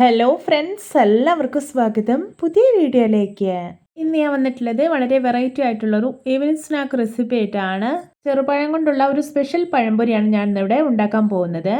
Hello friends എല്ലാവർക്കും സ്വാഗതം. പുതിയ വീഡിയോയിലേക്ക്. ഇന്ന് ഞാൻ വന്നിട്ടുള്ളത് വളരെ വെറൈറ്റി ആയിട്ടുള്ള ഒരു ഈവനിങ് സ്നാക്ക് റെസിപ്പി ആയിട്ടാണ്. ചെറുപഴം കൊണ്ടുള്ള ഒരു സ്പെഷ്യൽ പഴംപൊരിയാണ് ഞാൻ ഇന്നിവിടെ ഉണ്ടാക്കാൻ പോകുന്നത്.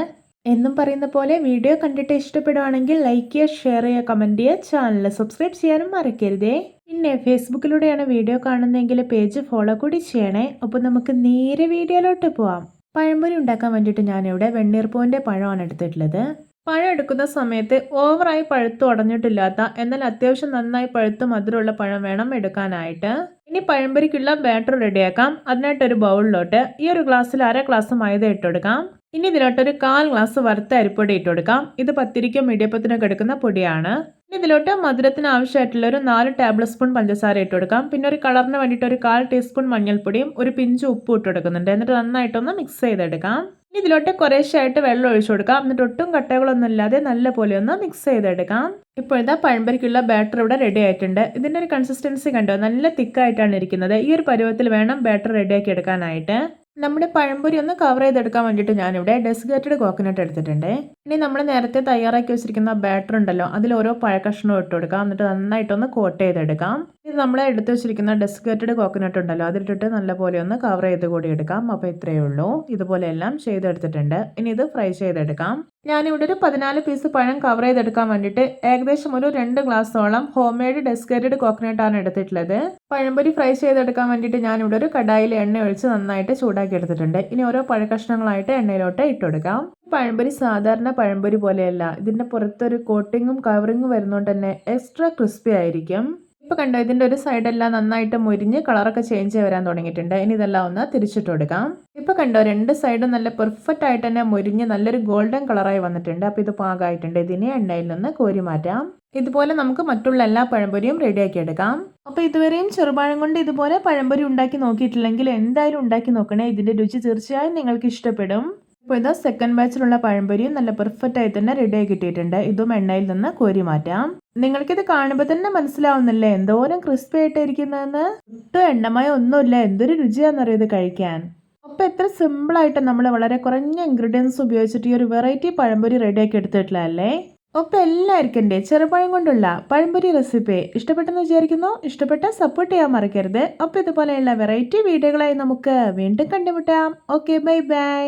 എന്നും പറയുന്ന പോലെ വീഡിയോ കണ്ടിട്ട് ഇഷ്ടപ്പെടുവാണെങ്കിൽ ലൈക്ക് ചെയ്യുക ഷെയർ ചെയ്യുക കമന്റ് ചെയ്യുക ചാനൽ സബ്സ്ക്രൈബ് ചെയ്യാനും മറക്കരുതേ. പിന്നെ ഫേസ്ബുക്കിലൂടെയാണ് വീഡിയോ കാണുന്നതെങ്കിൽ പേജ് ഫോളോ കൂടി ചെയ്യണേ. അപ്പോൾ നമുക്ക് നേരെ വീഡിയോയിലോട്ട് പോവാം. പഴംപൊരി ഉണ്ടാക്കാൻ വേണ്ടിയിട്ട് ഞാനിവിടെ വെണ്ണീർപ്പൂവിന്റെ പഴമാണ് എടുത്തിട്ടുള്ളത്. പഴം എടുക്കുന്ന സമയത്ത് ഓവറായി പഴുത്ത് ഉടഞ്ഞിട്ടില്ലാത്ത എന്നാൽ അത്യാവശ്യം നന്നായി പഴുത്ത് മധുരമുള്ള പഴം വേണം എടുക്കാനായിട്ട്. ഇനി പഴംപൊരിക്കുള്ള ബാറ്റർ റെഡിയാക്കാം. അതിനായിട്ടൊരു ബൗളിലോട്ട് ഈ ഒരു ഗ്ലാസ്സിൽ അര ഗ്ലാസ് മൈദ ഇട്ടുകൊടുക്കാം ഇനി ഇതിലോട്ടൊരു കാൽ ഗ്ലാസ് വറുത്ത അരിപ്പൊടി ഇട്ടുകൊടുക്കാം ഇത് പത്തിരിക്കും ഇടിയപ്പത്തിനൊക്കെ എടുക്കുന്ന പൊടിയാണ്. ഇനി ഇതിലോട്ട് മധുരത്തിന് ആവശ്യമായിട്ടുള്ള ഒരു നാല് ടേബിൾ സ്പൂൺ പഞ്ചസാര ഇട്ടുകൊടുക്കാം പിന്നെ ഒരു കളറിന് വേണ്ടിയിട്ട് ഒരു കാൽ ടീസ്പൂൺ മഞ്ഞൾപ്പൊടിയും ഒരു പിഞ്ച് ഉപ്പും ഇട്ടെടുക്കുന്നുണ്ട്. എന്നിട്ട് നന്നായിട്ടൊന്ന് മിക്സ് ചെയ്തെടുക്കാം. ഇതിലോട്ട് കുറേശ്ശായിട്ട് വെള്ളം ഒഴിച്ചു കൊടുക്കാം. എന്നിട്ട് ഒട്ടും കട്ടകളൊന്നും ഇല്ലാതെ നല്ല പോലെ ഒന്ന് മിക്സ് ചെയ്തെടുക്കാം. ഇപ്പോഴത്തെ പഴമ്പരിക്കുള്ള ബാറ്റർ ഇവിടെ റെഡി ആയിട്ടുണ്ട്. ഇതിന്റെ ഒരു കൺസിസ്റ്റൻസി കണ്ടോ? നല്ല തിക്കായിട്ടാണ് ഇരിക്കുന്നത്. ഈ ഒരു പരുവത്തിൽ വേണം ബാറ്റർ റെഡിയാക്കി എടുക്കാനായിട്ട്. നമ്മുടെ പഴംപൊരി ഒന്ന് കവർ ചെയ്തെടുക്കാൻ വേണ്ടിയിട്ട് ഞാനിവിടെ ഡെസ്ഗേറ്റഡ് കോക്കനട്ട് എടുത്തിട്ടുണ്ട്. ഇനി നമ്മൾ നേരത്തെ തയ്യാറാക്കി വെച്ചിരിക്കുന്ന ബാറ്റർ ഉണ്ടല്ലോ അതിൽ ഓരോ പഴക്കഷ്ണവും ഇട്ട് കൊടുക്കാം. എന്നിട്ട് നന്നായിട്ടൊന്ന് കോട്ട് ചെയ്തെടുക്കാം. ഇത് നമ്മൾ എടുത്തു വെച്ചിരിക്കുന്ന ഡെസ്കേറ്റഡ് കോക്കനട്ട് ഉണ്ടല്ലോ അതിലിട്ടിട്ട് നല്ലപോലെ ഒന്ന് കവർ ചെയ്ത് കൂടി എടുക്കാം. അപ്പോൾ ഇത്രയേ ഉള്ളൂ. ഇതുപോലെ എല്ലാം ചെയ്തെടുത്തിട്ടുണ്ട്. ഇനി ഇത് ഫ്രൈ ചെയ്തെടുക്കാം. ഞാനിവിടെ ഒരു പതിനാല് പീസ് പഴം കവർ ചെയ്തെടുക്കാൻ വേണ്ടിയിട്ട് ഏകദേശം ഒരു രണ്ട് ഗ്ലാസ്സോളം ഹോം മെയ്ഡ് ഡെസ്കേറ്റഡ് കോക്കനട്ട് ആണ് എടുത്തിട്ടുള്ളത്. പഴംപൊരി ഫ്രൈ ചെയ്തെടുക്കാൻ വേണ്ടിയിട്ട് ഞാനിവിടെ ഒരു കടായിൽ എണ്ണ ഒഴിച്ച് നന്നായിട്ട് ചൂടാക്കി എടുത്തിട്ടുണ്ട്. ഇനി ഓരോ പഴക്കഷ്ണങ്ങളായിട്ട് എണ്ണയിലോട്ട് ഇട്ടുകൊടുക്കാം പഴംപൊരി സാധാരണ പഴംപൊരി പോലെയല്ല. ഇതിന്റെ പുറത്തൊരു കോട്ടിങ്ങും കവറിങ്ങും വരുന്നതുകൊണ്ട് തന്നെ എക്സ്ട്രാ ക്രിസ്പി ആയിരിക്കും. ഇപ്പോൾ കണ്ടോ ഇതിന്റെ ഒരു സൈഡെല്ലാം നന്നായിട്ട് മുരിഞ്ഞ് കളറൊക്കെ ചേഞ്ച് വരാൻ തുടങ്ങിയിട്ടുണ്ട്. ഇനി ഇതെല്ലാം ഒന്ന് തിരിച്ചിട്ട് കൊടുക്കാം. ഇപ്പോൾ കണ്ടോ രണ്ട് സൈഡും നല്ല പെർഫെക്റ്റ് ആയിട്ട് തന്നെ മുരിഞ്ഞ് നല്ലൊരു ഗോൾഡൻ കളറായി വന്നിട്ടുണ്ട്. അപ്പോൾ ഇത് പാകമായിട്ടുണ്ട് ഇതിനെ എണ്ണയിൽ നിന്ന് കോരി മാറ്റാം. ഇതുപോലെ നമുക്ക് മറ്റുള്ള എല്ലാ പഴംപൊരിയും റെഡിയാക്കി എടുക്കാം. അപ്പോൾ ഇതുവരെയും ചെറുപഴം കൊണ്ട് ഇതുപോലെ പഴംപൊരി ഉണ്ടാക്കി നോക്കിയിട്ടില്ലെങ്കിൽ എന്തായാലും ഉണ്ടാക്കി നോക്കണേ. ഇതിന്റെ രുചി തീർച്ചയായും നിങ്ങൾക്ക് ഇഷ്ടപ്പെടും. ഇപ്പോൾ ഇതാ സെക്കൻഡ് ബാച്ചിലുള്ള പഴംപൊരിയും നല്ല പെർഫെക്റ്റ് ആയി തന്നെ റെഡിയായി കിട്ടിയിട്ടുണ്ട്. ഇതും എണ്ണയിൽ നിന്ന് കോരി മാറ്റാം. നിങ്ങൾക്കിത് കാണുമ്പോൾ തന്നെ മനസ്സിലാവുന്നില്ലേ? എന്തോരം ക്രിസ്പി ആയിട്ട് ഇരിക്കുന്നതെന്ന് ഒട്ടും എണ്ണമായ ഒന്നുമില്ല. എന്തൊരു രുചിയാണെന്നറിയത് കഴിക്കാൻ? അപ്പോൾ എത്ര സിമ്പിളായിട്ട് നമ്മൾ വളരെ കുറഞ്ഞ ഇൻഗ്രീഡിയൻസ് ഉപയോഗിച്ചിട്ട് ഈ ഒരു വെറൈറ്റി പഴംപൊരി റെഡിയാക്കി എടുത്തിട്ടില്ലല്ലേ ഒപ്പം എല്ലാവർക്കും എന്റെ ചെറുപഴം കൊണ്ടുള്ള പഴംപൊരി റെസിപ്പി ഇഷ്ടപ്പെട്ടെന്ന് വിചാരിക്കുന്നു. ഇഷ്ടപ്പെട്ട സപ്പോർട്ട് ചെയ്യാൻ മറക്കരുത്. അപ്പോൾ ഇതുപോലെയുള്ള വെറൈറ്റി വീഡിയോകളായി നമുക്ക് വീണ്ടും കണ്ടുമുട്ടാം. Okay bye bye